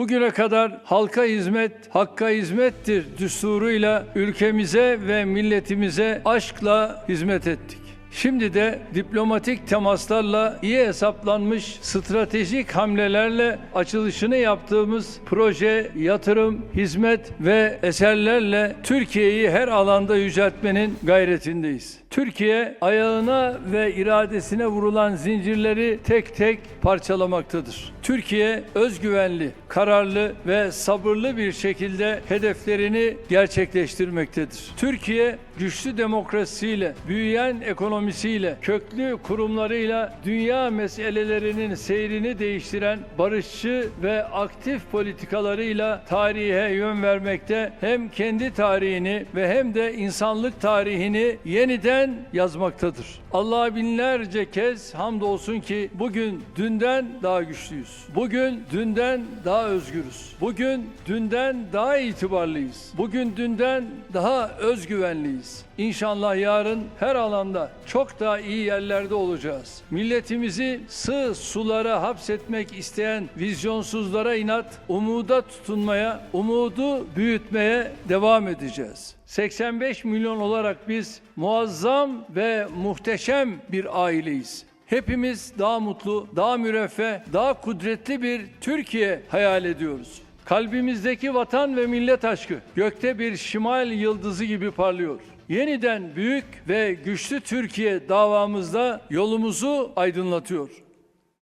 Bugüne kadar halka hizmet, hakka hizmettir düsturuyla ülkemize ve milletimize aşkla hizmet ettik. Şimdi de diplomatik temaslarla iyi hesaplanmış stratejik hamlelerle açılışını yaptığımız proje, yatırım, hizmet ve eserlerle Türkiye'yi her alanda yüceltmenin gayretindeyiz. Türkiye ayağına ve iradesine vurulan zincirleri tek tek parçalamaktadır. Türkiye özgüvenli, kararlı ve sabırlı bir şekilde hedeflerini gerçekleştirmektedir. Türkiye güçlü demokrasiyle, büyüyen ekonomisiyle, köklü kurumlarıyla dünya meselelerinin seyrini değiştiren barışçı ve aktif politikalarıyla tarihe yön vermekte hem kendi tarihini ve hem de insanlık tarihini yeniden yazmaktadır. Allah'a binlerce kez hamdolsun ki bugün dünden daha güçlüyüz. Bugün dünden daha özgürüz. Bugün dünden daha itibarlıyız. Bugün dünden daha özgüvenliyiz. İnşallah yarın her alanda çok daha iyi yerlerde olacağız. Milletimizi sığ sulara hapsetmek isteyen vizyonsuzlara inat, umuda tutunmaya, umudu büyütmeye devam edeceğiz. 85 milyon olarak biz muazzam ve muhteşem bir aileyiz. Hepimiz daha mutlu, daha müreffeh, daha kudretli bir Türkiye hayal ediyoruz. Kalbimizdeki vatan ve millet aşkı gökte bir şimal yıldızı gibi parlıyor. Yeniden büyük ve güçlü Türkiye davamızda yolumuzu aydınlatıyor.